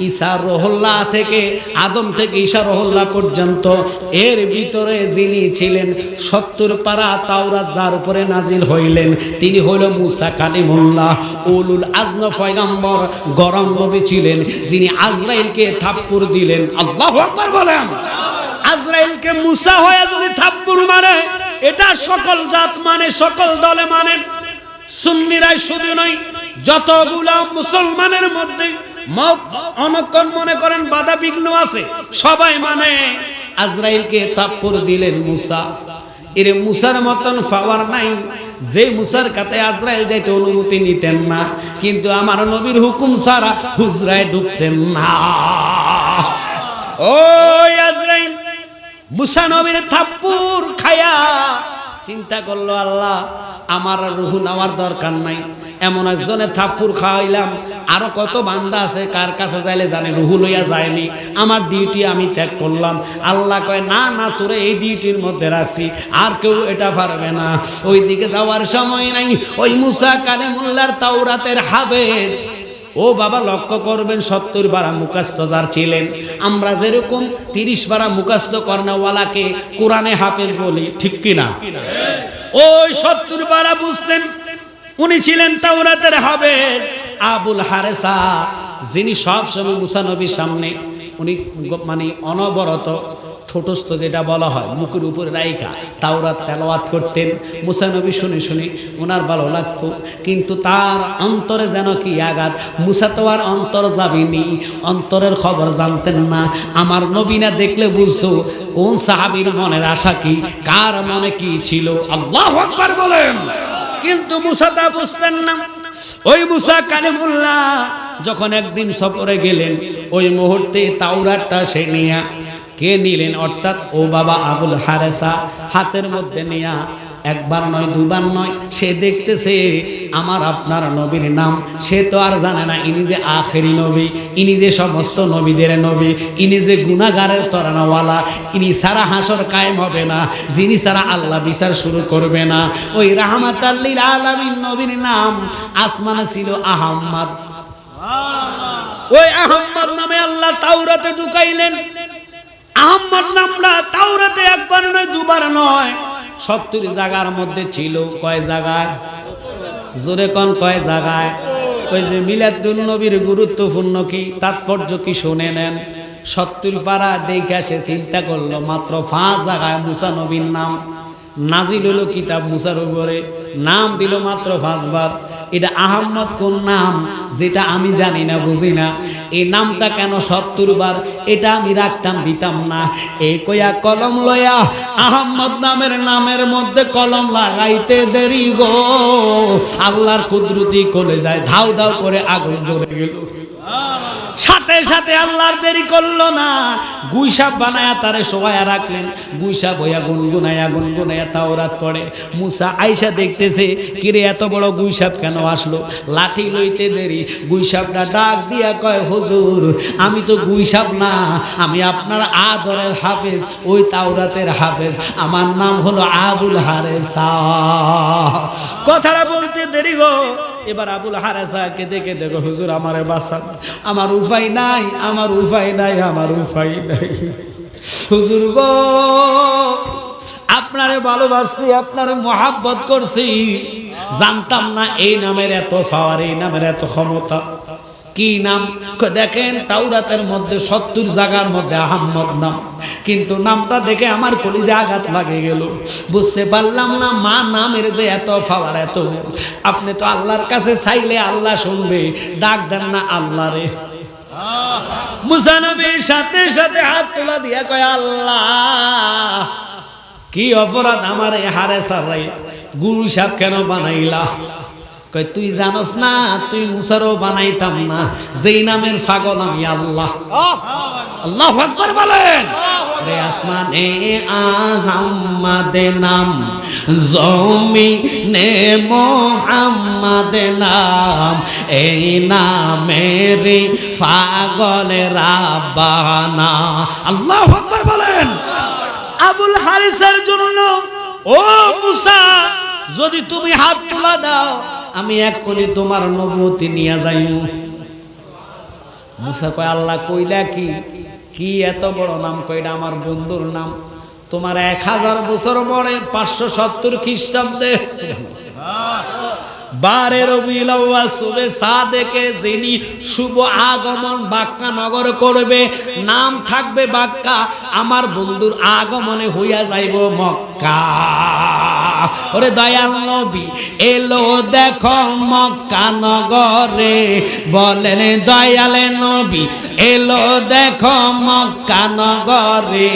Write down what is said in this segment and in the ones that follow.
ঈসা রহল্লা থেকে, আদম থেকে ঈসা রহল্লা পর্যন্ত, এর ভিতরে যিনি ছিলেন সত্তর পারা তাওরাত যার উপরে নাজিল হইলেন, তিনি হইল মুসা কালিমুল্লাহ, উলুল আজম পয়গাম্বর, গরম নবী ছিলেন, যিনি আজরাইলকে থাপ্পুর দিলেন। আল্লাহ আকবার বলেন। আজরাইলকে মুসা হয়ে যদি থাপ্পুর মারে এটা সকল জাত মানে সকল দলে মানে। সুন্নিরাই শুধু নয়, যতগুলা মুসলমানের মধ্যে মত অনক্ষণ মনে করেন বাধা বিঘ্ন আছে। সবাই মানে আজরাইলকে তাপ্পুর দিলেন মুসা। এর মুসার মতন পাওয়ার নাই। যে মুসার কাছে আজরাইল যাইতে অনুমতি নিতেন না, কিন্তু আমার নবীর হুকুম ছাড়া হুজরায় ঢুকছেন না। ওই আজরাইল, মুসা নবীর থাপ্পুর খায়া চিন্তা করল, আল্লাহ, আমার রুহু নেওয়ার দরকার নাই। এমন একজনে থাপ্পুর খাওয়াইলাম। আরও কত বান্দা আছে, কার কাছে যাইলে জানে, রুহু লইয়া যায়নি। আমার ডিউটি আমি ত্যাগ করলাম। আল্লাহ কয়, না না, তোরে এই ডিউটির মধ্যে রাখছি, আর কেউ এটা পারবে না। ওই দিকে যাওয়ার সময় নাই। ওই মুসা কালিমুল্লার তাওরাতের হাবেজ ও বাবা লক্ষ্য করবেন, সত্তর বারা মুখাস্ত যার ছিলেন। আমরা যেরকম তিরিশ বারা মুখাস্ত কর্ণওয়ালাকে কোরআনে হাফেজ বলি, ঠিক কিনা? ওই সত্তর বারা বুঝতেন, উনি ছিলেন তাওরাতের হাফেজ। আবুল হারেসা, যিনি সব সময় মুসা সামনে, উনি মানে অনবরত ঠোঁটস্থ যেটা বলা হয়, মুখের উপরে রাইখা, তাওরাত, তেলাওয়াত করতেন। মুসানবী শুনে শুনে ওনার ভালো লাগতো, কিন্তু তার অন্তরে যেন কি আঘাত? মুসা তো আর অন্তর যাবেনি, অন্তরের খবর জানতেন না। আমার নবীনা দেখলে বুঝতো, কোন সাহাবীর মনের আশা কি, কার মনে কি ছিল? আল্লাহ আকবার বলেন। কিন্তু মুসা তা বুঝতেন না। ওই মুসা কালিমুল্লাহ যখন একদিন সফরে গেলেন, ওই মুহূর্তে তাওরাতটা সে নিয়া। কে নিলেন? অর্থাৎ ও বাবা আবুল হারেসা হাতের মধ্যে নিয়া একবার নয়, দুবার নয়, সে দেখতেছে আমার আপনার নবীর নাম। সে তো আর জানে না, ইনি যে আখেরি নবী, ইনি যে সমস্ত নবীদের নবী, ইনি যে গুনাগারের তরানাওয়ালা ইনি সারা হাসর কায়েম হবে না, যিনি সারা আল্লাহ বিচার শুরু করবে না। ওই রাহমাত আল্লিল আলামিন নবীর নাম আসমানে ছিল আহম্মদ। ওই আহম্মদ নামে আল্লাহ তাওরাতে ঢুকাইলেন। আহম্মদ নামটা তাওরাতে একবার নয়, দুবার নয়। সত্তর জায়গার মধ্যে ছিল। কয় জায়গায়? জোরে কোন, কয় জায়গায়? ওই যে মিলাদুল নবীর গুরুত্বপূর্ণ কি? তাৎপর্য কি শুনে নেন? সত্তর পাড়া দেখে সে চিন্তা করল, মাত্র পাঁচ জায়গায় মুসা নবীর নাম। নাজিল হলো কিতাব মুসার উপরে। নাম দিল মাত্র পাঁচবার। এটা আহম্মদ কোন নাম? যেটা আমি জানি না, বুঝি না। এই নামটা কেন সত্তর বার? এটা আমি রাখতাম, দিতাম না। এই কয়া কলম লয়া আহম্মদ নামের নামের মধ্যে কলম লাগাইতে দেরি গো। আল্লাহর কুদরতি কলে যায় ধাও ধাও করে আগুন জ্বলে গেল। সাথে সাথে আল্লাহর দেরি করল না। গুইসাপ বানায়া তারে শোয়া রাখলেন। গুইসাপ হইয়া গুনগুনায়া গুনগুনায়া তাওরাত পড়ে। মুসা আইসা দেখতেছে, কিরে, এত বড় গুইসাপ কেন আসলো? লাঠি লইতে দেরি। গুইসাপটা ডাক দিয়া কয়, হুজুর, আমি তো গুইসাপ না। আমি আপনার আদরের হাফেজ, ওই তাওরাতের হাফেজ। আমার নাম হলো আবুল হারেসা। কথাটা বলতে দেরি গো। এবার আবুল হারাজাকে দেখে দেখো, হুজুর, আমারে বাসা আমার উপায় নাই, আমার উপায় নাই, আমার উপায় নাই। হুজুর গো, আপনারে ভালোবাসি আপনারে মহাব্বত করছি। জানতাম না এই নামের এত পাওয়ার, এই নামের এত ক্ষমতা। কি নাম? দেখেন তাওরাতের মধ্যে সত্তর জায়গার মধ্যে আহম্মদ নাম। কিন্তু নামটা দেখে আমার কলিজে আঘাত লাগে গেল। বুঝতে পারলাম না, মা নামের যে এত ফাওয়ার এত আপনি তো আল্লাহর কাছে চাইলে আল্লাহ শুনবে, ডাক দেন না আল্লাহ রে মুসানবীর সাথে সাথে হাত তোলা দিয়া কয়, আল্লাহ, কি অপরাধ আমার এই হারে সারাই। গুরু সাপ কেন বানাইলা? কই তুই জানস না, তুই মুসারও বানাইতাম না। যেই নামের পাগল আমি, আল্লাহ। আল্লাহ আকবার বলেন। রে আসমানে আহাম্মাদে নাম জমি নে মোহাম্মদ নাম। এই নামের পাগল রাব্বানা আল্লাহ আকবার বলেন। আবুল হারিসের জন্য, ও মুসা, যদি তুমি হাত তোলা দাও আমি এক কলি তোমার নবতি নিয়ে যাই মুসা কয়, আল্লাহ কইলা কি? কি এত বড় নাম? কইটা আমার বন্ধুর নাম। তোমার এক হাজার বছর পরে পাঁচশো সত্তর খ্রিস্টাব্দে বারে রবিউল শুভে সাদেকে, যিনি শুভ আগমন বাক্কা নগর করবে, নাম থাকবে বাক্কা, আমার বন্ধুর আগমনে হইয়া যাইব মক্কা। ওরে দয়াল নবী, এলো দেখো মক্কা নগরে, বলেন দয়ালে নবী, এলো দেখো মক্কা নগরে,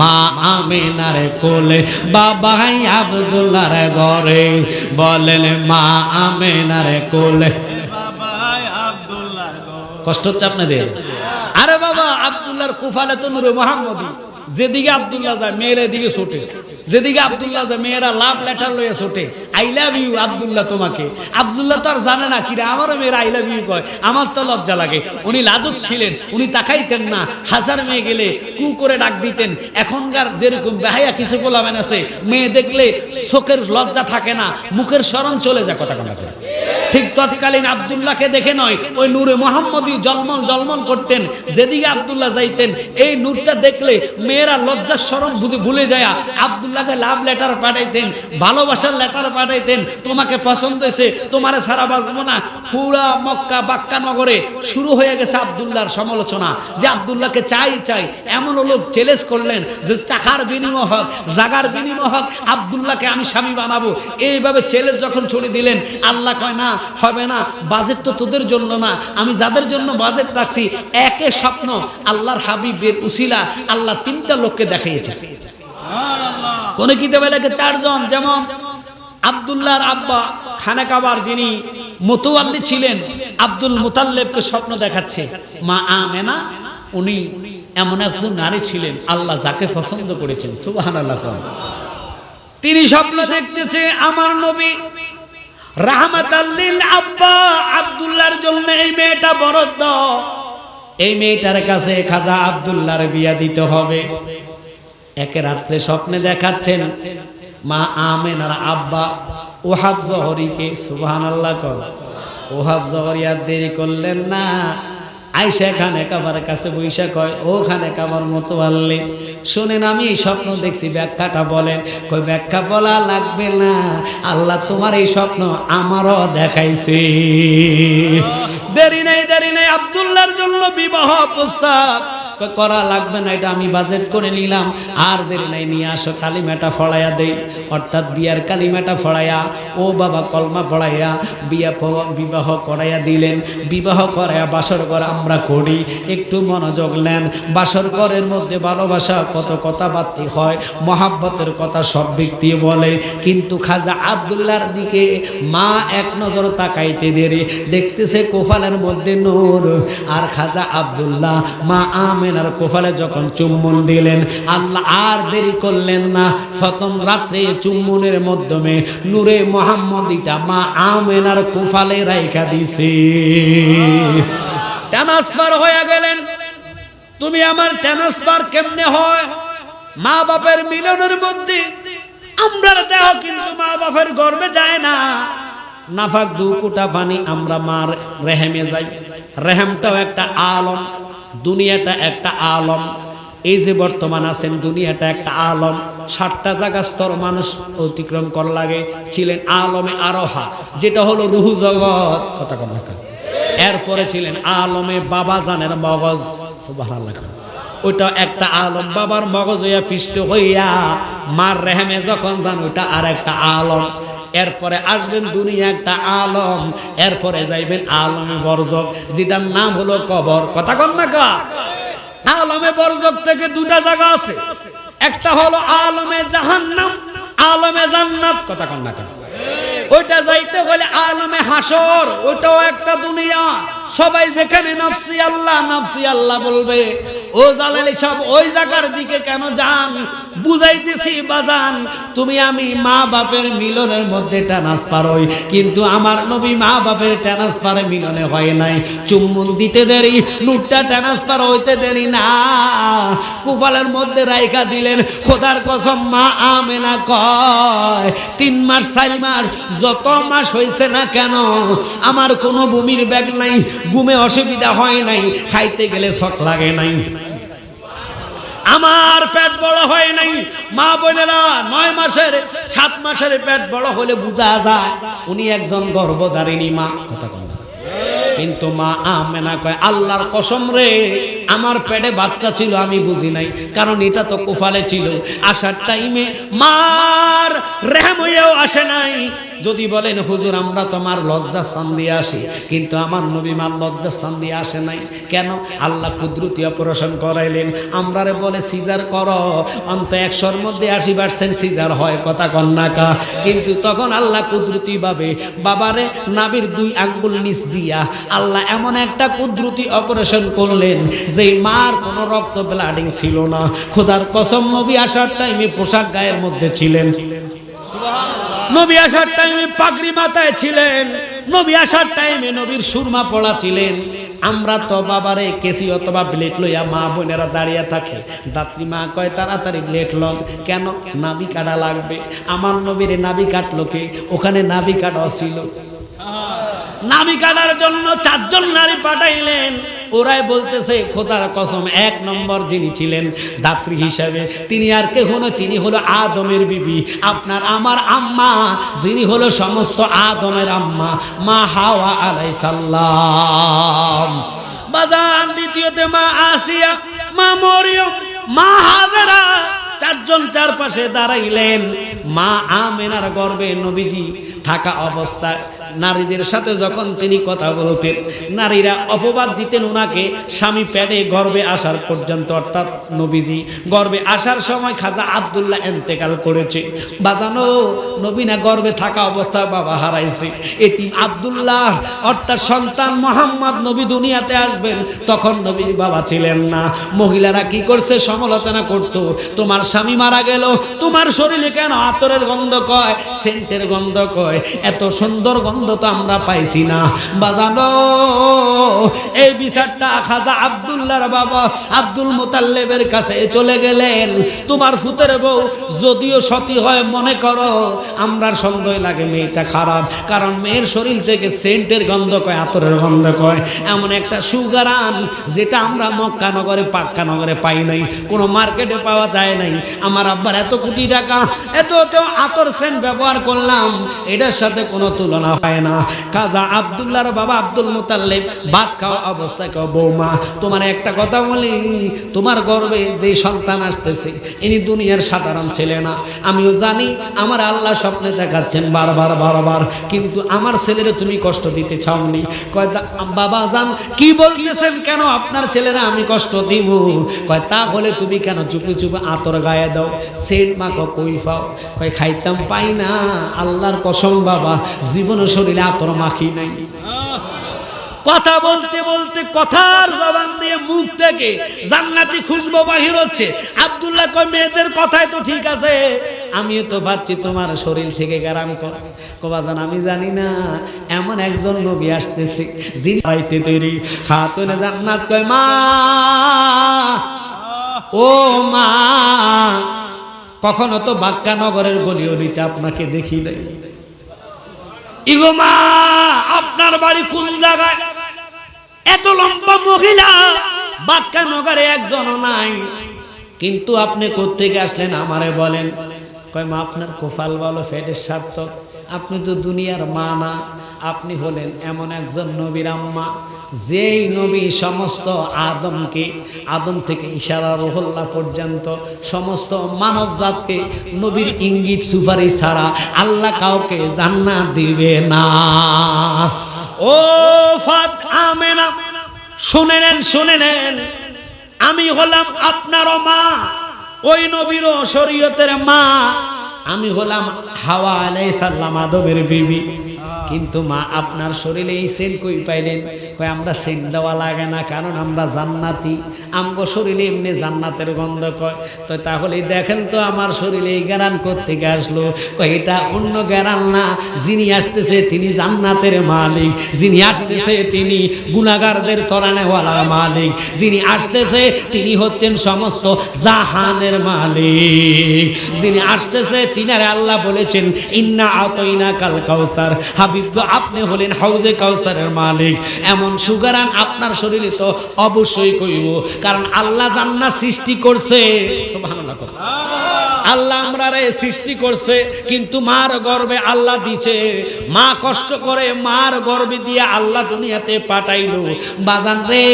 মা আমিনার কোলে বাবা আব্দুল্লাহর ঘরে, বলেন মা আমেনার কোলে। কষ্ট হচ্ছে আপনাদের? আরে বাবা আবদুল্লাহর কুফালে তো নূরে মোহাম্মদী যেদিকে আব্দুল্লাহ যায়, মেয়েরা এদিকে ছোটে। যেদিকে আব্দুল্লাহ যায়, মেয়েরা লাভ লেটার লয়ে ছোটে। আই লাভ ইউ আব্দুল্লাহ তোমাকে। আব্দুল্লাহ তো আর জানে না, কিরে, আমারও মেয়েরা আই লাভ ইউ কয়। আমার তো লজ্জা লাগে। উনি লাজুক ছিলেন, উনি তাকাইতেন না। হাজার মেয়ে গেলে কু করে ডাক দিতেন। এখনকার যেরকম বেহাইয়া কিছু বলাবেন আছে, মেয়ে দেখলে চোখের লজ্জা থাকে না, মুখের স্মরণ চলে যায় কথা কথা ঠিক তৎকালীন আব্দুল্লাহকে দেখে নয়, ওই নূরে মোহাম্মদী জলমল জলমল করতেন, যেদিকে আব্দুল্লাহ যাইতেন, এই নূরটা দেখলে মেয়েরা লজ্জার সরম বুঝে ভুলে যায়। আব্দুল্লাহকে লাভ লেটার পাঠাইতেন, ভালোবাসার লেটার পাঠাইতেন, তোমাকে পছন্দ হয়েছে, তোমারে সারা বাঁচবো না। পুরা মক্কা, বাক্কা নগরে শুরু হয়ে গেছে আব্দুল্লাহর সমালোচনা, যে আবদুল্লাহকে চাই চাই এমন লোক চ্যালেঞ্জ করলেন, যে টাকার বিনিময় হোক, জাগার বিনিময় হোক, আব্দুল্লাহকে আমি স্বামী বানাবো। এইভাবে চ্যালেঞ্জ যখন ছড়ি দিলেন, আল্লাহ কয়, না হবে না বাজেট তো তোদের জন্য না, আমি যাদের জন্য বাজেট রাখছি, একে স্বপ্ন, আল্লাহর হাবিবের উসিলা, আল্লাহ তিনটা লোককে দেখাইয়েছে। কোন কিতাবে লেখে চারজন, যেমন আব্দুল্লাহর আব্বা, খানা কাবার যিনি মতোয়াল্লি ছিলেন, আব্দুল মুতাল্লেবকে স্বপ্ন দেখাচ্ছে। মা আমেনা, উনি এমন একজন নারী ছিলেন, আল্লাহ যাকে পছন্দ করেছেন আল্লাহ তিনি স্বপ্ন দেখতেছে, আমার নবী রাহমাত আল্লিল আব্বা, আব্দুল্লাহর জন্য এই মেয়েটা বরদ্দ। এই মেয়েটার কাছে খাজা আব্দুল্লাহর বিয়া দিতে হবে। একে রাত্রে স্বপ্নে দেখাচ্ছেন মা আমেন আর আব্বা। ওহাব জহরিকে সুবহানাল্লাহ কর। ওহাব জহরি আর দেরি করলেন না। আইসা খান কাবার কাছে বৈশা কয়, ওখানে কাবার মতো আনলে? শুনেন, আমি এই স্বপ্ন দেখছি, ব্যাখ্যাটা বলেন। কই ব্যাখ্যা বলা লাগবে না। আল্লাহ তোমার এই স্বপ্ন আমারও দেখাইছে। দেরি নেই দেরি নেই, আব্দুল্লাহর জন্য বিবাহ প্রস্তাব। করা লাগবে না, এটা আমি বাজেট করে নিলাম। আর দেরি নাই, নিয়ে আসো, কালিমাটা ফড়াইয়া দেই। অর্থাৎ বিয়ার কালিমাটা ফড়াইয়া, ও বাবা কলমা পড়াইয়া, বিয়া বিবাহ করাইয়া দিলেন। বিবাহ করাইয়া বাসর ঘর আমরা করি, একটু মনোযোগ নেন। বাসর ঘরের মধ্যে ভালোবাসা, কত কথাবার্তি হয়, মহাব্বতের কথা সব ব্যক্তি বলে। কিন্তু খাজা আবদুল্লার দিকে মা এক নজর তাকাইতে দেরি। দেখতেছে কোফালের মধ্যে নূর। আর খাজা আবদুল্লাহ, মা আমেনার কোফালে যখন চুম্বন দিলেন, আল্লাহ আর দেরি করলেন না। প্রথম রাত্রে চুম্বনের মাধ্যমে নূরে মোহাম্মদিটা মা আমেনার কোফালে রাইখা দিছে। ট্রান্সফার হয়ে গেলেন। তুমি আমার ট্রান্সফার কেমনে হয়? মা বাপের মিলনের মধ্যে আমরা দেহ কিন্তু মা বাপের গর্বে যায় না। নাফাক দু কোটা পানি আমরা মার রেহেমে যাই। রেহেমটাও একটা আলম। দুনিয়াটা একটা আলম। এই যে বর্তমান আছেন, দুনিয়াটা একটা আলম। ষাটটা জায়গা স্তর মানুষ অতিক্রম কর লাগে। ছিলেন আলমে আরোহা, যেটা হলো রুহু জগৎ। কথা কথা এরপরে ছিলেন আলমে বাবা জানের মগজ। সুবহানাল্লাহ ওইটা একটা আলম। বাবার মগজ হইয়া পিষ্ট হইয়া মার রেহেমে যখন যান, ওইটা আর একটা আলম। এরপরে আসবেন দুনিয়া একটা আলম, এরপরে যাইবেন আলমে বরজক, যেটার নাম হলো কবর। কথা কন না আলমে বরজক থেকে দুটা জায়গা আছে। একটা হলো আলমে জাহান্নাম, আলমে জান্নাত। কথা কন না ওইটা যাইতে হলে আলমে হাসর ওইটাও একটা দুনিয়া। সবাই যেখানে নফসি আল্লাহ নফসি আল্লাহ বলবে। ও জালালি সব ওই জায়গার দিকে কেন যান? বুঝাইতেছি, বাজান, তুমি আমি মা বাপের মিলনের মধ্যে ট্রান্সফার হই কিন্তু আমার নবী মা বাপের ট্রান্সফারে মিলনে হয় নাই। চুম্বন দিতে দেরি, নুটটা ট্রান্সফার হইতে দেরি না। কুপালের মধ্যে রাইখা দিলেন, খোদার কসম, মা আমেনা কয়, তিন মাস, চার মাস, যত মাস হয়েছে না কেন, আমার কোনো ভূমির ব্যাগ নাই, ঘুমে অসুবিধা হয় নাই, খাইতে গেলে শখ লাগে নাই। আমার পেট বড় হয় নাই। মা বোনেরা নয় মাসের, সাত মাসের পেট বড় হলে বোঝা যায়, উনি একজন গর্ভধারিণী মা। কথা কন কিন্তু মা আমেনা কয়, আল্লাহর কসম রে, আমার পেটে বাচ্চা ছিল, আমি বুঝি নাই। কারণ এটা তো কোফালে ছিল। আসার টাইমে মার হয়েও আসে নাই। যদি বলেন, হুজুর, আমরা তোমার লজ্জার স্থান দিয়ে আসি। কিন্তু আমার নবী মার লজ্জার স্থান দিয়ে আসে নাই। কেন? আল্লাহ কুদরতি অপারেশন করাইলেন। আমরারে বলে, সিজার কর। অন্ত একশোর মধ্যে আশি পার্সেন্ট সিজার হয়, কথা কন্যাকা কিন্তু তখন আল্লাহ কুদরতি ভাবে, বাবারে নাবির দুই আঙ্গুল নিচ দিয়া আল্লাহ এমন একটা কুদরতি অপারেশন করলেন যে মার কোনো রক্ত ব্লাডিং ছিল না। খোদার কসম, নবী আসার টাইমে পোশাক গায়ের মধ্যে ছিলেন। ছিলেন নবী আসার টাইমে পাগড়ি মাথায় ছিলেন। নবী আসার টাইমে নবীর সুরমা পড়া ছিলেন। আমরা তো বাবারে কেসি অথবা ব্লেড লইয়া মা বোনেরা দাঁড়িয়ে থাকে। দাত্রী মা কয়, তাড়াতাড়ি ব্লেড লন। কেন? নাবি কাটা লাগবে। আমার নবীরে নাবি কাটলো কে? ওখানে নাবি কাটা ছিল। নাবি কাটার জন্য চারজন নারী পাঠাইলেন। ওরাই বলতেছে, খোদার কসম, এক নম্বর যিনি ছিলেন দাত্রী হিসাবে, তিনি আর কেহ নয়, তিনি হলো আদমের বিবি। আপনার আমার আম্মা, যিনি হলো সমস্ত আদমের আম্মা, মা হাওয়া আলাই সাল্লাম বাজান দ্বিতীয়তে, মা আসিয়া, মা মরিয়ম, মা হাজেরা, চারজন চারপাশে দাঁড়াইলেন। মা আমেনার গর্বে নবীজি থাকা অবস্থায় নারীদের সাথে যখন তিনি কথা বলতেন, নারীরা অপবাদ দিতেন ওনাকে স্বামী প্যাডে গর্বে আসার পর্যন্ত, অর্থাৎ নবীজি গর্বে আসার সময় খাজা আবদুল্লাহ এন্তেকাল করেছে। বাজানো নবীনা গর্বে থাকা অবস্থায় বাবা হারাইছে। এটি আবদুল্লাহ, অর্থাৎ সন্তান মোহাম্মদ নবী দুনিয়াতে আসবেন, তখন নবীর বাবা ছিলেন না। মহিলারা কি করছে? সমালোচনা করত, তোমার স্বামী মারা গেল, তোমার শরীরে কেন আতরের গন্ধ কয়? সেন্টের গন্ধ কয়? এত সুন্দর গন্ধ তো আমরা পাইছি না। বাজানো, এই বিচারটা খাজা আবদুল্লাহর বাবা আব্দুল মোতাল্লেবের কাছে চলে গেলেন। তোমার ফুতের বউ যদিও সতী হয়, মনে করো আমরা সন্দেহ লাগে মেয়েটা খারাপ, কারণ মেয়ের শরীর থেকে সেন্টের গন্ধ কয়, আতরের গন্ধ কয়। এমন একটা সুগারান যেটা আমরা মক্কা নগরে পাক্কা নগরে পাই নাই। কোনো মার্কেটে পাওয়া যায় নাই। আমার আব্বার এত কোটি টাকা, এত এত আতর সেন্ট ব্যবহার করলাম এটার সাথে কোনো তুলনা হয় না। কাজা আবদুল্লাহর বাবা আব্দুল মুতাল্লিব ভাত খাওয়া অবস্থায় কেউ বৌমা। তোমার একটা কথা বলি, তোমার গর্বে যে সন্তান আসতেছে, ইনি দুনিয়ার সাধারণ ছেলে না। আমিও জানি, আমার আল্লাহ স্বপ্নে দেখাচ্ছেন বারবার বারবার। কিন্তু আমার ছেলেরে তুমি কষ্ট দিতে চাওনি। কয় বাবা জান, কি বলতেছেন কেন আপনার ছেলেরা আমি কষ্ট দিব? কয়, তাহলে তুমি কেন চুপি চুপি আতর গায়ে দাও? সেন্ট মাখো কই পাও? কয়, খাইতাম পাই না, আল্লাহর কসম বাবা, জীবন শরীরে আতর মাখি নাই। কথা বলতে বলতে কথার জবান দিয়ে মুখ থেকে জান্নাতি খুশবু বাহির হচ্ছে। আব্দুল্লাহ কয়, মেয়েদের কথাই তো ঠিক আছে। আমিও তো ভাবছি তোমার শরীর থেকে গ্যারাম কর। কবাজান আমি জানি না, এমন একজন নবী আসতেছে যিনি আইতে তৈরি। খাতুনে জান্নাত কয়, মা, ও মা, কখনো তো বাক্কা নগরের গলি অলিতে আপনাকে দেখি নাই। ইগো মা, আপনার বাড়ি কোন জায়গায়? এত লম্বা মহিলা, বাক্কা নগরে একজন নাই। কিন্তু আপনি কোথেকে আসলেন আমারে বলেন? কয় মা, আপনার কোফাল বলো ফেটের সার্থক আপনি তো দুনিয়ার মা না। আপনি হলেন এমন একজন নবীর আম্মা। যেই নবী সমস্ত আদমকে, আদম থেকে ইশারা রোহল্লা পর্যন্ত সমস্ত মানব জাতকে নবীর ইঙ্গিত সুপারি ছাড়া আল্লাহ কাউকে জান্নাত দিবে না। ও ফাত আমেনা শুনে নেন শুনে নেন আমি হলাম আপনারও মা, ওই নবীর শরীয়তের মা। আমি হলাম হাওয়া আলাই সাল্লাম আদমের বিবি। কিন্তু মা আপনার শরীরে এই সেন্ট কই পাইলেন? কয়, আমরা সেন্ট দেওয়া লাগে না, কারণ আমরা জান্নাতি। আমগো শরীরে এমনি জান্নাতের গন্ধ কয়। তো তাহলে দেখেন তো আমার শরীরে এই গ্যারান থেকে আসলো। কয়, এটা অন্য গ্যারান না। যিনি আসতেছে তিনি জান্নাতের মালিক। যিনি আসতেছে তিনি গুনাগারদের তরানেওয়ালা মালিক। যিনি আসতেছে তিনি হচ্ছেন সমস্ত জাহানের মালিক। যিনি আসতেছে তিনারে আল্লাহ বলেছেন, ইন্না আতইনা কাল কাউসার। হাবিব হাবিব আপনি হলেন হাউজে কাউসারের মালিক এমন সুগারান আপনার শরীরে তো অবশ্যই কইব, কারণ আল্লাহ জান্নাত সৃষ্টি করছে সুবহানাল্লাহ। আল্লাহ আমরা সৃষ্টি করছে, কিন্তু মার গর্বে আল্লাহ দিছে। মা কষ্ট করে মার গর্বে দিয়ে আল্লাহ দুনিয়াতে পাঠাইল। বাজান রে,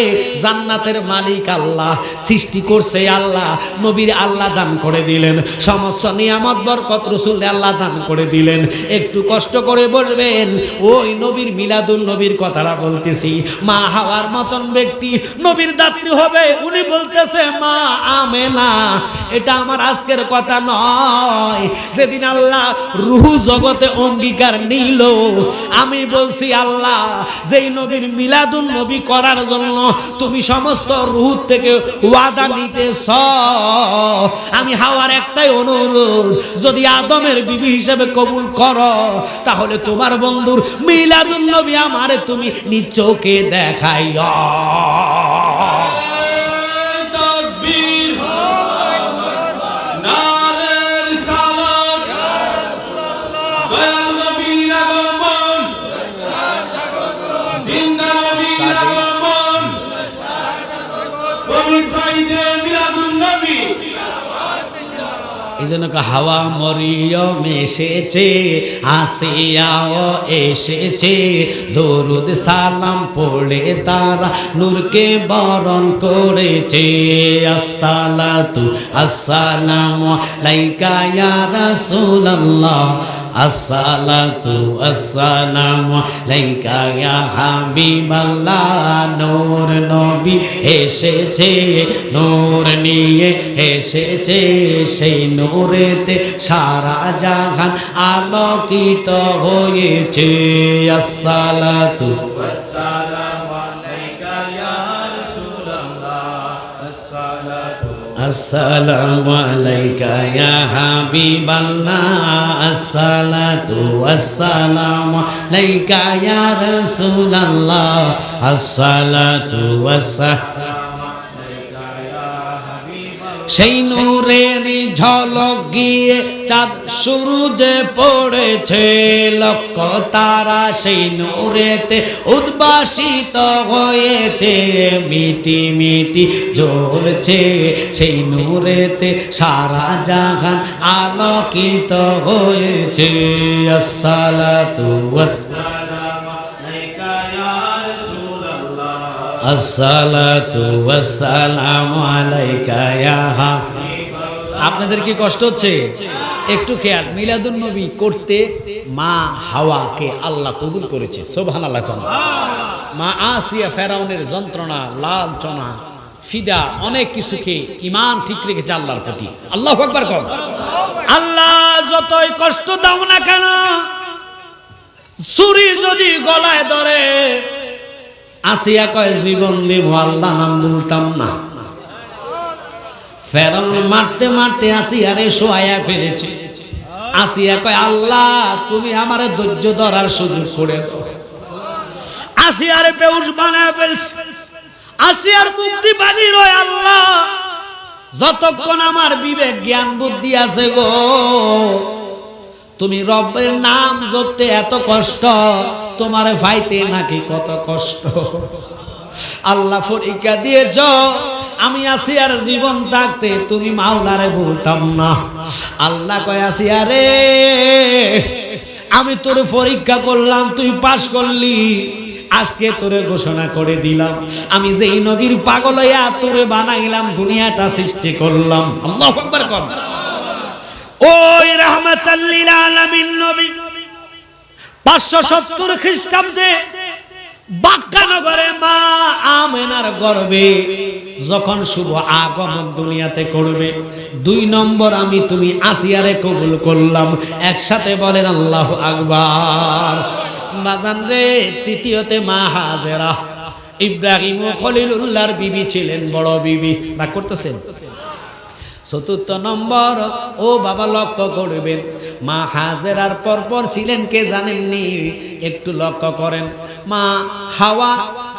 জান্নাতের মালিক আল্লাহ, সৃষ্টি করছে আল্লাহ, নবীর আল্লাহ দান করে দিলেন। সমস্ত নিয়ামত, বরকত রসুল আল্লাহ দান করে দিলেন। একটু কষ্ট করে বলবেন, ওই নবীর মিলাদুল নবীর কথাটা বলতেছি। মা হাওয়ার মতন ব্যক্তি নবীর দাত্রী হবে, উনি বলতেছে, মা, আমেনা, এটা আমার আজকের কথা নয়। যেদিন আল্লাহ রুহু জগতে অঙ্গীকার নিল, আমি বলছি, আল্লাহ, যেই নবীর মিলাদুল নবী করার জন্য তুমি সমস্ত রুহ থেকে ওয়াদা নিতেছ। আমি হাওয়ার একটাই অনুরোধ, যদি আদমের বিবি হিসেবে কবুল করো, তাহলে তোমার বন্ধুর মিলাদুল নবী আমারে তুমি নিজ দেখাইয়া কা- হাওয়া মরিয়ম এসেছে আসিয়াও এসেছে। দরুদ সালাম পড়ে তারা নূরকে বরণ করেছে। আসসালাতু আসসালাম লাইকা ইয়া আসসালাতু আসসালামু আলাইকা ইয়া হাবিবাল্লাহ। নূর নবী এসেছে, নূর নিয়ে এসেছে, সেই নূরেতে সারা জাহান আলোকিত হয়েছে। আসসালাতু আসসালামু আসসালামু আলাইকা ইয়া হাবিবাল্লাহ। আসসালাতু ওয়াসসালামু আলাইকা ইয়া রাসূলুল্লাহ। আসসালাতু ওয়াসসালামু সেই নূরের ঝলক গিয়ে চাঁদ সূরজে পড়েছে। লক্ষ তারা সেই নূরেতে উদ্ভাসিত হয়েছে। মিটি মিটি জ্বলছে সেই নূরেতে সারা জাহান আলোকিত হয়েছে। আসসালাতু ওয়াসসালামু আপনাদের কি কষ্ট হচ্ছে? একটু খেয়াল, মিলাদুন নবী করতে মা হাওয়াকে আল্লাহ কবুল করেছে সোভান আল্লাহ মা আসিয়া ফেরাউনের যন্ত্রণা লালচনা ফিদা, অনেক কিছুকে ইমান ঠিক রেখেছে আল্লাহর প্রতি। আল্লাহ একবার কর আল্লাহ যতই কষ্ট দাও না কেন, ছুরি যদি গলায় ধরে আসিয়া কয়, জীবন দেব আল্লাহ নাম বলতাম না। ফেরাউন মারতে মারতে আসিয়ারে শোয়াইয়া ফেলেছে আসিয়া কয়, আল্লাহ, তুমি আমার ধৈর্য ধরার সুযোগ করে আসিয়ারে বেউস বানায় ফেলছে। আসিয়ার মুক্তি বাগি রয়, আল্লাহ, যতক্ষণ আমার বিবেক, জ্ঞান, বুদ্ধি আছে গো তুমি রবের নাম জপতে এত কষ্ট, তোমারে ফাইতে নাকি কত কষ্ট? আল্লাহ পরীক্ষা দিয়েছ, আমি আছি আর জীবন থাকতে তুমি মাওলারে বলতাম না। আল্লাহ কয় আসি আরে আমি তোর পরীক্ষা করলাম, তুই পাশ করলি, আজকে তোরে ঘোষণা করে দিলাম। আমি যেই নবীর পাগল হইয়া তোরে বানাইলাম, দুনিয়াটা সৃষ্টি করলাম। আল্লাহ একবার কর ওই রহমতাল্লিল পাঁচশো সত্তর খ্রিস্টাব্দে যখন শুভ দুনিয়াতে করবে, দুই নম্বর আমি তুমি আসিয়ারে কবুল করলাম, একসাথে বলেন আল্লাহ আকবার। বাজান রে, তৃতীয়তে মা হাজেরা, ইব্রাহিম খলিলুল্লাহর বিবি ছিলেন বড় বিবি, রাগ করতেছেন? চতুর্থ নম্বর। ও বাবা, লক্ষ্য করবেন। মা হাজেরার পরপর ছিলেন, কে জানেননি? একটু লক্ষ্য করেন। মা হাওয়া,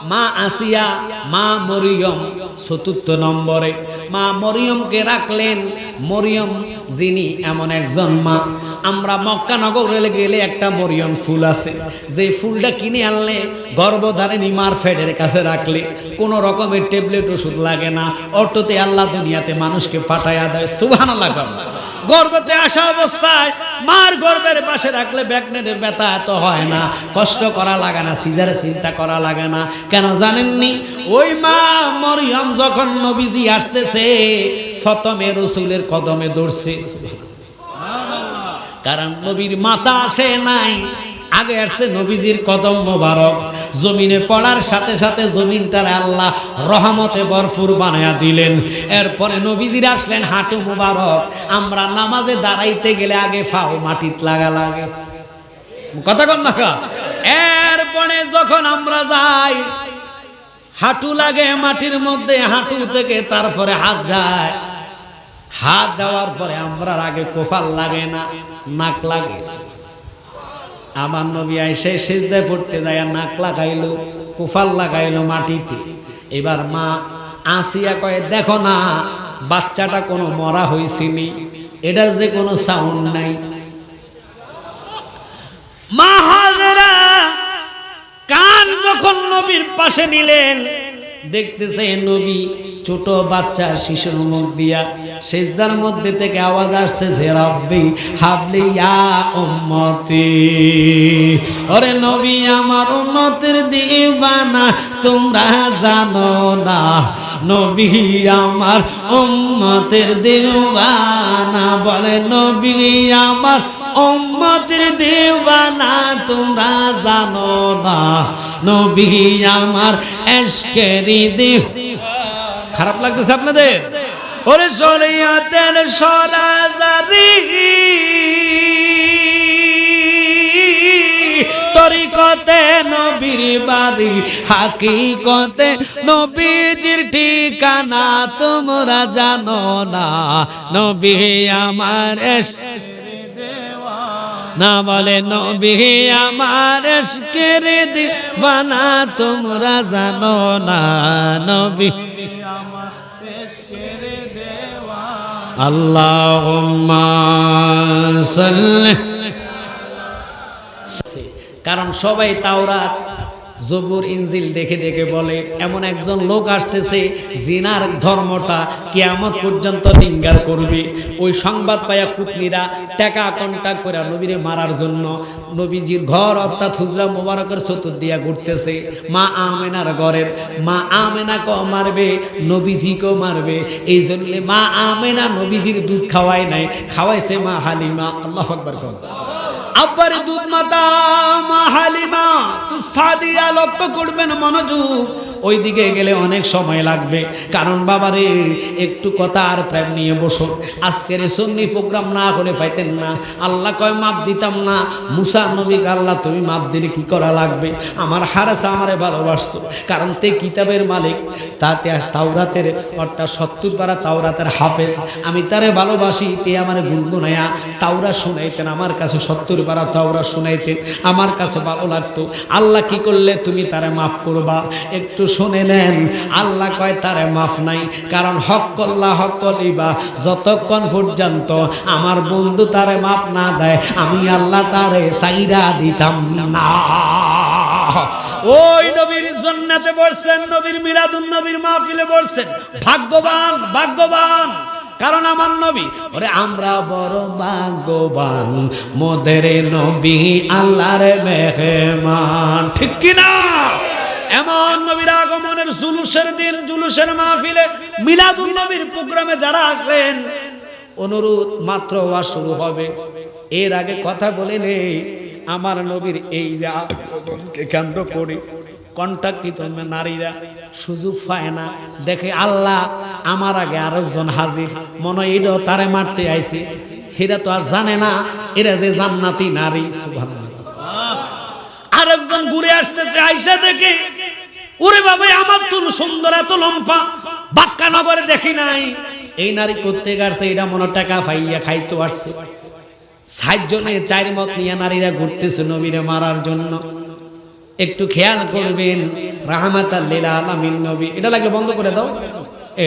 মা আসিয়া, মা মরিয়ম, চতুর্থ নম্বরে। মা মরিয়মকে রাখলেন। মরিয়ম যিনি এমন একজন মা। আমরা মক্কা নগরে গেলে একটা মরিয়ম ফুল আছে। যে ফুলটা কিনে আনলে গর্ভধারিণী মার ফেডের কাছে রাখলে কোনো রকমের ট্যাবলেট ওষুধ লাগে না। অটোতে আল্লাহ দুনিয়াতে মানুষকে পাঠাইয়া দেয়। সুহান গর্ভতে আসা অবস্থায় মার গর্ভের পাশে রাখলে ব্যাকনেটের ব্যথা এত হয় না। কষ্ট করা লাগে না, সিজারে চিন্তা করা লাগে না। কেন জানেননি? ওই মা মরিয়ম যখন নবীজি আসতেছে ফতমে রসুলের কদমে দৌড়ছে। কারণ নবীর মাতা আসে নাই। আগে আসছে নবীজির কদম মোবারক। জমিনে পড়ার সাথে সাথে জমিন তার আল্লাহ রহমতে বরফুর বানায়া দিলেন। এরপরে নবীজির আসলেন, হাঁটু মোবারক, আমরা নামাজে দাঁড়াইতে গেলে আগে ফাও মাটিত লাগা লাগে। কথা কন? এরপরে যখন আমরা যাই, হাঁটু লাগে মাটির মধ্যে, হাঁটু থেকে তারপরে হাত যায়। হাত যাওয়ার পরে আমরা আগে কোফাল লাগে না, নাক লাগে আমার নবী আইসে সেজদায় পড়তে যায় নাক লাগাইলো, কোফাল লাগাইলো মাটিতে। এবার মা আসিয়া কয়ে, দেখো না, বাচ্চাটা কোনো মরা হয়েছিনি এটার যে কোনো সাউন্ড নাই। মা হাজেরা কান যখন নবীর পাশে নিলেন দেখতেছে নবী, ছোট বাচ্চা, শিশুর মুখ দিয়া। সেজদার মধ্যে থেকে আওয়াজ আসতেছে, রব্বি হাবলি ওরে নবী, আমার উম্মতের দিবানা তোমরা জানো না। নবী, আমার উম্মতের দিবানা বলে, নবী, আমার উম্মতের দেওয়ানা তোমরা জানো না। নবী আমার এসকেরি দেব খারাপ লাগতেছে আপনাদের? ওরে শরীয়তের সরাজারি। তরিকতে নবীর বাড়ি, হাকিকতে নবীজির ঠিকানা তোমরা জানো না। নবী আমার এস না বলে নবী আমার এসকের দিবানা তোমরা জানো না নবী। কারণ সবাই তাওরাত জবুর ইঞ্জিল দেখে দেখে বলে, এমন একজন লোক আসতেছে, জিনার ধর্মটা কিয়ামত পর্যন্ত ডিঙ্গার করবে। ওই সংবাদ পায়া কুতনিরা টাকা কন্টাক্ট করে নবীরে মারার জন্য নবীজির ঘর, অর্থাৎ হুজরা মোবারকের চতুর্দিয়া ঘুরতেছে। মা আমেনার ঘরের, মা আমেনাকেও মারবে, নবীজিকেও মারবে। এই জন্য মা আমেনা নবীজির দুধ খাওয়ায় নাই, খাওয়াইছে মা হালিমা। আল্লাহ আকবর কর আব্বার দুধ মাতা মা হালিমা সাদিয়া লক্ষ্য করবেন মনোযোগ। ওইদিকে গেলে অনেক সময় লাগবে। কারণ বাবারে, একটু কথা আর প্রেম নিয়ে বসো। আজকের সন্নি প্রোগ্রাম না হলে পাইতেন না। আল্লাহ কয়, মাপ দিতাম না। মুসা নবীকে আল্লাহ, তুমি মাপ দিলে কি করা লাগবে? আমার হারাসা আমারে ভালোবাসতো। কারণ তে কিতাবের মালিক, তাতে তাওরাতের অর্থাৎ সত্তর পারা তাওরাতের হাফেজ। আমি তারে ভালোবাসি, তে আমার গুনগুনায়া তাওরা শুনাইতেন, আমার কাছে সত্তর পারা তাওরা শুনাইতেন। আমার কাছে ভালো লাগতো। আল্লাহ কি করলে তুমি তারে মাফ করবা? একটু শুনে নেন। আল্লাহ কয়, তারে মাফ নাই, কারণ হক কল্লা হক কলিবা যতক্ষণ পর্যন্ত আমার বন্ধু তারে মাফ না দেয়, আমি আল্লাহ তারে সাইরা দিতাম না। ওই নবীর জন্নাতে বসছেন, নবীর মিলাদুন নবীর মাহফিলে বসছেন। ভাগ্যবান ভাগ্যবান। কারণ আমার নবী, ওরে আমরা বড় ভাগ্যবান। মোদের নবী আল্লাহর মেহমান। ঠিক কি না এমন নবীর আগমনের জুলুসের দিন, জুলুসের মাহফিলে মিলাদুন নবীর প্রোগ্রামে যারা আসলেন, অনুরোধ মাত্র হওয়া শুরু হবে। এর আগে কথা বলে নেই, আমার নবীর এই যে আগমনকে কেন্দ্র করে কন্টাক্টিত নারীরা সুযোগ পায় না। দেখে আল্লাহ, আমার আগে আরেকজন হাজির, মনে এটাও তারে মারতে আইছে। এরা তো আর জানে না, এরা যে জান্নাতি নারী, সুবহানাল্লাহ। আরেকজন ঘুরে আসতেছে, আইসা দেখে ওরে বাবা আমার তুল সুন্দর, এত লম্পা বাক্কা নগরে দেখি নাই। এই নারী করতে গেছে এটা মনে টাকা পাইয়া খাইতে পারছে সাত জনে চার মত নিয়ে নারীরা ঘুরতেছে নবীরে মারার জন্য। একটু খেয়াল করবেন রাহমাত আলামিন নবী। এটা লাগে বন্ধ করে দাও। এ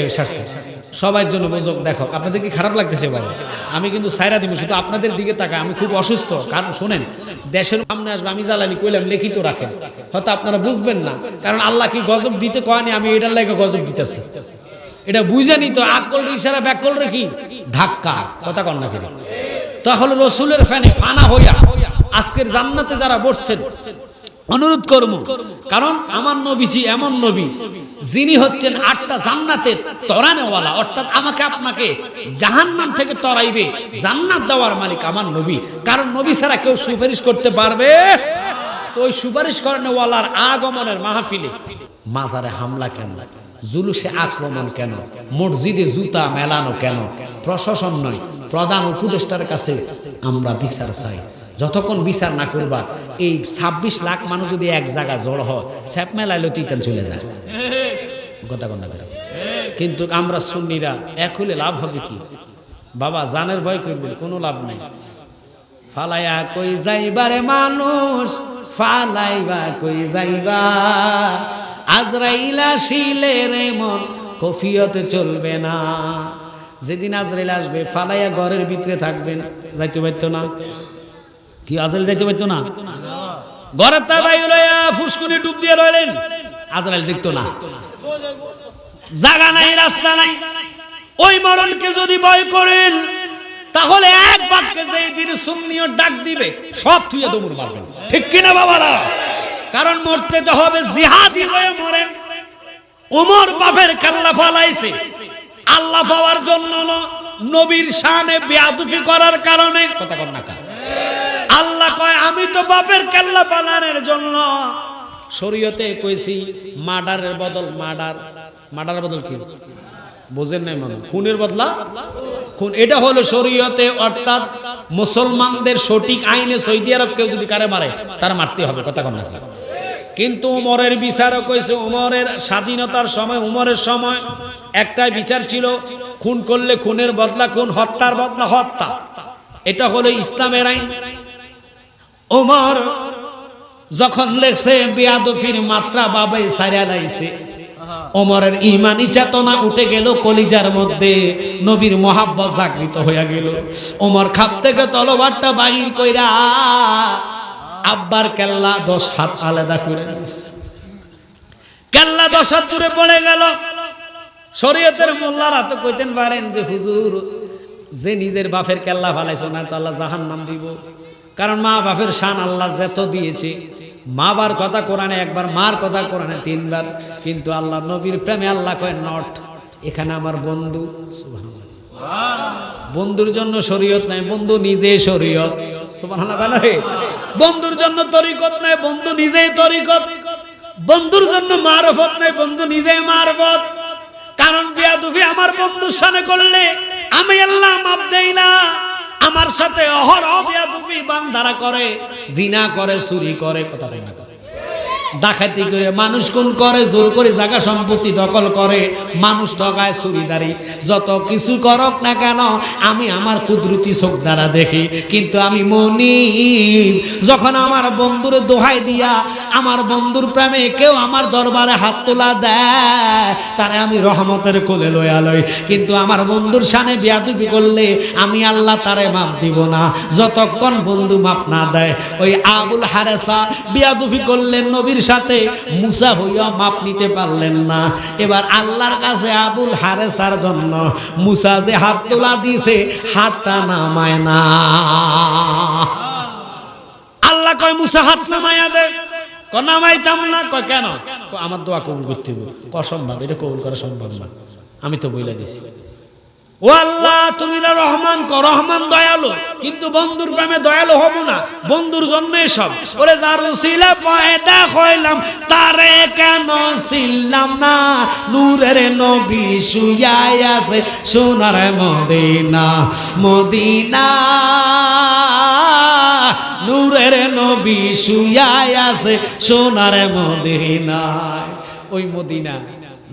জন্য বোঝক দেখো আপনাদের কি খারাপ লাগতেছে বাবা আমি কিন্তু সাইরা দিব, শুধু আপনাদের দিকে তাকায়, আমি খুব অসুস্থ। কারণ শোনেন, দেশের সামনে আসবে, আমি জ্বালানি কইলাম, লিখিত রাখেন। হয়তো আপনারা বুঝবেন না, কারণ আল্লাহ কি গজব দিতে কয়নি, আমি এটার লাগে গজব দিতেছি। এটা বুঝেনি তো আকল ইশারা ব্যাকল কি? ধাক্কা, কথা কন কেন? তাহলে রসুলের ফ্যানে ফানা হইয়া, আজকের জান্নাতে যারা বসছেন অনুরোধ করব। কারণ আমার নবীজি এমন নবী, যিনি হচ্ছেন আটটা জান্নাতে তরানেওয়ালা, অর্থাৎ আমাকে আপনাকে জাহান্নাম থেকে তরাইবে, জান্নাত দেওয়ার মালিক আমার নবী। কারণ নবী ছাড়া কেউ সুপারিশ করতে পারবে? তো ওই সুপারিশ করেনওয়ালার আগমনের মাহফিলে মাজারে হামলা কেন? জুলুসে আক্রমণ কেন? মসজিদে জুতা মেলানো কেন? প্রশাসন নয় প্রধান উপদেষ্টার কাছে আমরা বিচার চাই। যতক্ষণ বিচার না করবা, এই ছাব্বিশ লাখ মানুষ যদি এক জায়গা জড় হয়, স্যাপ মেলাইলে তিতান চলে যায়। কথা কন্যা করে কিন্তু আমরা সুন্নিরা এক হলে লাভ হবে কি? বাবা, জানের ভয় করবেন কোনো লাভ নাই। ফালাইয়া কই যাইবারে মানুষ, ফালাইবা কই যাইবা। আজরাইলা শিলে রে মন, কফিয়তে চলবে না। যেদিন আজরাইল আসবে, ফালাইয়া ঘরের ভিতরে থাকবেন। যাইতে পারতো না? কি, আজরাইল যাইতে পারতো না? ঘরের তা ভাই লইয়া ফুসকুনি ডুব দিয়ে রইলেন আজরাইল দেখতো না। জায়গা নাই, রাস্তা নাই। ওই মরণকে যদি ভয় করেন, তাহলে এক বাক্যে যেই দিন সুন্নিও ডাক দিবে, সব থুয়ে দৌড় মারবেন। ঠিক কিনা বাবারা? কারণ মরতে তো হবে জিহাদি হয়ে মরেন। ওমর বাপের কাল্লা ফালাইছে। আল্লাহ পাওয়ার জন্য নবীর শানে বেয়াদুফি করার কারণে। কথা কর না আল্লাহ কয় আমি তো বাপের কেল্লা পালানের জন্য। শরীয়তে কইছি মার্ডারের বদল মার্ডার। মার্ডারের বদল কি? বোঝেন নাই মনে। খুনের বদলা? খুন। এটা হলো শরীয়তে অর্থাৎ মুসলমানদের সঠিক আইনে সৌদি আরব কেউ যদি কারে মারে তার মারতে হবে কথা কন না কিন্তু উমরের বিচারক কইছে, উমরের স্বাধীনতার সময়, উমরের সময় একটাই বিচার ছিল, খুন করলে খুনের বদলা, খুন হত্যার বদলা, হত্যা। এটা হলো ইসলামের আইন। ওমর যখন লেখছে, বিয়াদফির মাত্রা বাবাই সারিয়া লাইছে। ওমরের ইমানি চেতনা উঠে গেল, কলিজার মধ্যে নবীর মহাব্বত জাগৃত হইয়া গেল। ওমর খাপ থেকে তলবারটা বাহির কইরা আব্বার কেল্লা দশ হাত আলাদা করে দিছে কেল্লা দশ হাত দূরে পড়ে গেল। শরীয়তের মোল্লারা তো কইতেন পারেন যে, হুজুর, যে নিজের বাপের কেল্লা ফালাইছো না তো আল্লাহ জাহান নাম দিব। কারণ মা বাপের শান আল্লাহ যেত দিয়েছে। মা বার কথা কোরআনে একবার, মার কথা কোরআনে তিনবার। কিন্তু আল্লাহ নবীর প্রেমে আল্লাহ কয়, নট, এখানে আমার বন্ধু। সুবহানাল্লাহ। বন্ধুর জন্য শরীয়ত নাই, বন্ধু নিজে শরীয়ত। বন্ধুর জন্য তরিকত নাই, বন্ধু নিজেই তরিকত। বন্ধুর জন্য মারফত নাই, বন্ধু নিজেই মারফত। কারণ বিয়াদুফি আমার বন্ধুর সামনে করলে আমি আল্লাহ মাপ দেই না। আমার সাথে অহরহ বিয়াদুফি বান্দারা করে, জিনা করে, চুরি করে কথা না। ডাকাতি করে মানুষ কোন করে? জোর করে জায়গা সম্পত্তি দখল করে। মানুষ ঠকায় চুরিদারি। যত কিছু করক না কেন, আমি আমার কুদরতি চোখ দ্বারা দেখি। কিন্তু আমি মনি, যখন আমার বন্ধুর দোহাই দিয়া, আমার বন্ধুর প্রেমে কেউ আমার দরবারে হাত তোলা দেয়, তারে আমি রহমতের কোলে লয়া লই। কিন্তু আমার বন্ধুর সামনে বিয়াদুবি করলে আমি আল্লাহ তারে মাপ দিব না। যতক্ষণ বন্ধু মাপ না দেয়, ওই আবুল হারেসা বিয়াদুফি করলেন নবীর সাথে মুসা হইয়া মাপ নিতে পারলেন না। এবার আল্লাহর কাছে আবুল হারেসার জন্য মুসা যে হাত তোলা দিছে, হাতটা নামায় না। আল্লাহ কয়, মুসা, হাত নামাইয়া দে। নামাইতাম না। কয়, কেন? আমার দোয়া কবুল করতে হবে ক সম্ভব, এটা কবুল করা সম্ভব না। আমি তো বইলা দিছি। ও আল্লাহ, তুমি না রহমান ক রহমান দয়ালু। কিন্তু বন্ধুর প্রেমে দয়ালু হব না, বন্ধুর জন্য সব। ওরে যার উসিলা পয়দা হইলাম তারে কেন ছিলাম না? নূরের নবী শুয়াই আছে সোনার মদিনা মদিনা। নূরের নবী শুয়াই আছে সোনার মদিনায়। ওই মদিনা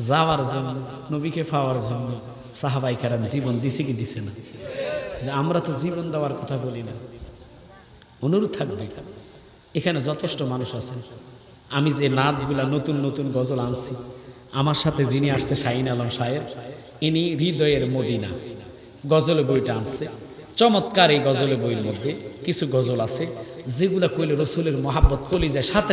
যাওয়ার জন্য, নবীকে পাওয়ার জন্য। সাহাবাই কারাম জীবন দিছে কি দিছে না? আমরা তো জীবন দেওয়ার কথা বলি না। অনুরোধ থাকবে, এখানে যথেষ্ট মানুষ আছে আমি যে নাচগুলা নতুন নতুন গজল আনছি, আমার সাথে যিনি আসছে শাহিন আলম সাহেব, ইনি হৃদয়ের মদিনা। গজলে বইটা আনছে। চমৎকার এই গজলে বইয়ের মধ্যে কিছু গজল আছে, যেগুলা কইলে রসুলের মহাব্বত কলি যায়, সাথে